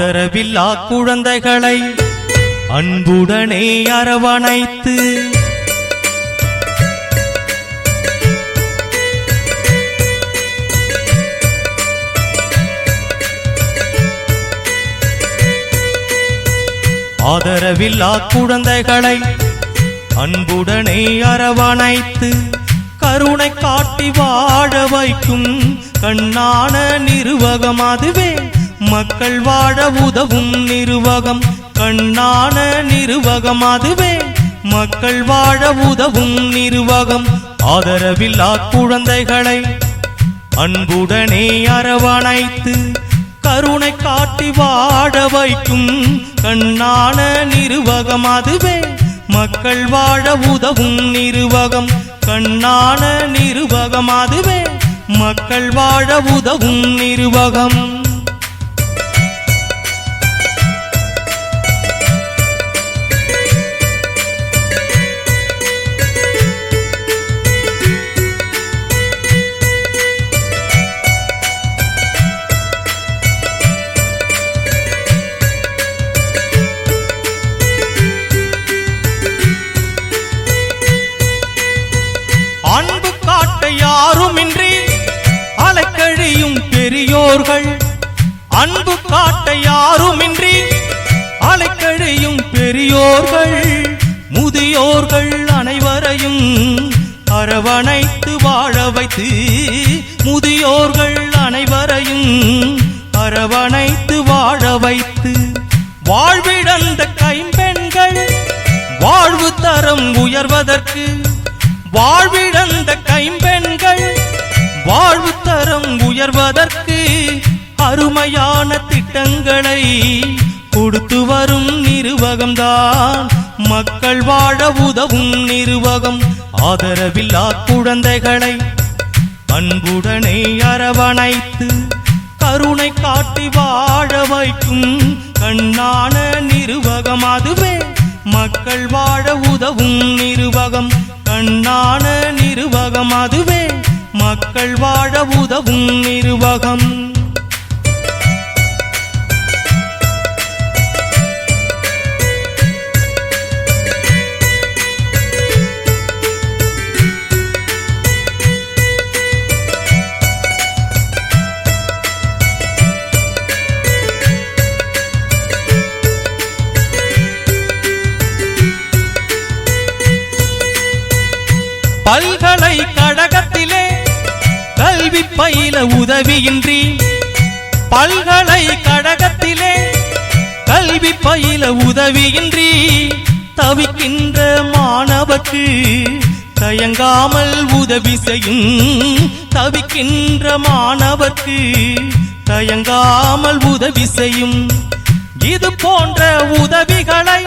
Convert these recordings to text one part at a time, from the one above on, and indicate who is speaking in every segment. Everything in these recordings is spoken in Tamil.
Speaker 1: ஆதரவில்லா குழந்தைகளை அன்புடனே அரவணைத்து. ஆதரவில்லா குழந்தைகளை அன்புடனே அரவணைத்து. கருணை காட்டி வாழ வைக்கும் கண்ணான நிருவகம் அதுவே. மக்கள் வாழ உதவும் நிர்வாகம் கண்ணான நிர்வாகம் அதுவே. மக்கள் வாழ உதவும் நிர்வாகம் ஆதரவில்லா குழந்தைகளை அன்புடனே அரவணைத்து கருணை காட்டி வாழ வைக்கும் கண்ணான நிர்வாகம் அதுவே. மக்கள் வாழ உதவும் நிர்வாகம் கண்ணான நிர்வாகம் அதுவே. மக்கள் வாழ உதவும் நிர்வாகம். பெரியோர்கள் அன்பு காட்ட யாருமின்றி அலைக்கழியும் பெரியோர்கள். முதியோர்கள் அனைவரையும் அரவணைத்து வாழ வைத்து முதியோர்கள் அனைவரையும் அரவணைத்து வாழ வைத்து வாழ்விழந்த கைம்பெண்கள் வாழ்வு தரம் உயர்வதற்கு வாழ்விழந்த கைம்பெண்கள் வாழ்வு தரம் உயர்வதற்கு அருமையான திட்டங்களை கொடுத்து வரும் நிருவகம்தான். மக்கள் வாழ உதவும் நிருவகம். ஆதரவில்லா குழந்தைகளை அன்புடனே அரவணைத்து கருணை காட்டி வாழ வைக்கும் கண்ணான நிருவகம் அதுவே. மக்கள் வாழ உதவும் நிருவகம். கண்ணான நிருவகம் அதுவே. மக்கள் வாழ உதவும் நிருவகம். பல்கலைக்கழகத்திலே கல்வி பயில உதவியின்றி பல்கலைக்கழகத்திலே கல்வி பயில உதவியின்றி தவிக்கின்ற மாணவர்க்கு தயங்காமல் உதவி செய்யும். தவிக்கின்ற மாணவர்க்கு தயங்காமல் உதவி செய்யும். இது போன்ற உதவிகளை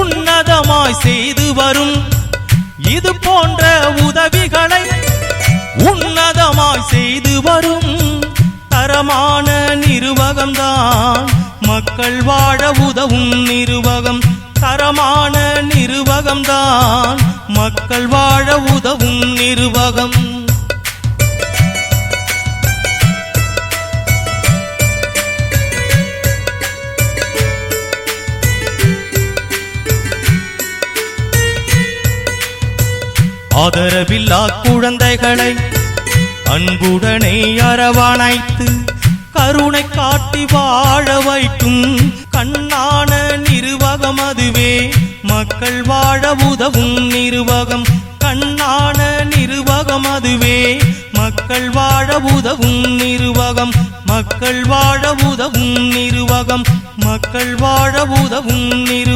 Speaker 1: உன்னதமாய் செய்து வரும் இது போன்ற உதவிகளை உன்னதமாய் செய்து வரும் தரமான நிருவகம்தான். மக்கள் வாழ உதவும் நிருவகம் தரமான நிருவகம்தான். மக்கள் வாழ உதவும் நிருவகம். ஆதரவில்லா குழந்தைகளை அன்புடனே அரவணைத்து கருணை காட்டி வாழ வைக்கும் கண்ணான நிர்வாகம் அதுவே. மக்கள் வாழ உதவும் நிர்வாகம் கண்ணான நிர்வாகம் அதுவே. மக்கள் வாழ உதவும் நிர்வாகம் மக்கள் வாழ உதவும் நிர்வாகம் மக்கள் வாழ உதவும் நிர்வாகம்